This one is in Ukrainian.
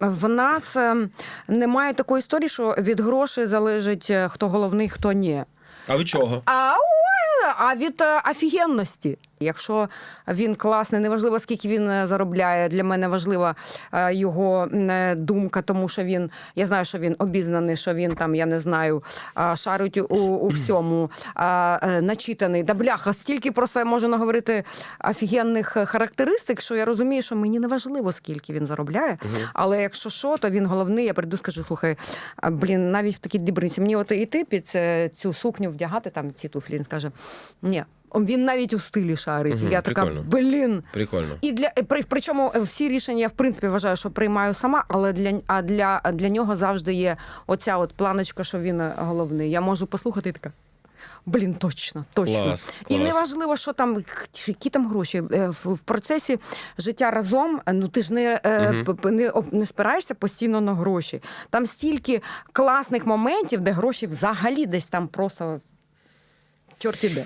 В нас е, немає такої історії, що від грошей залежить е, хто головний, хто ні. А від чого? А, а від е, офігенності. Якщо він класний, неважливо скільки він е, заробляє. Для мене важлива е, його е, думка, тому що він я знаю, що він обізнаний, що він там, я не знаю, шарить у, у всьому, начитаний. Да бляха, стільки про себе можу наговорити офігенних характеристик, що я розумію, що мені не важливо, скільки він заробляє. Але якщо що, то він головний. Я прийду, скажу, слухай, блін, навіть в такій дрібниці, мені от іти під цю сукню вдягати, там ці туфлі. Він скаже, ні. Він навіть у стилі шарить. Мгм, я така, прикольно. блін. Прикольно. І для при, причому всі рішення я в принципі вважаю, що приймаю сама, але для а для, для нього завжди є оця от планочка, що він е, головний. Я можу послухати і така. Блін, точно, точно. Клас, І неважливо, що там, які там гроші. Е, В, в процесі життя разом, е, ну ти ж не, е, п- не, не спираєшся постійно на гроші. Там стільки класних моментів, де гроші взагалі десь там просто чорт іде.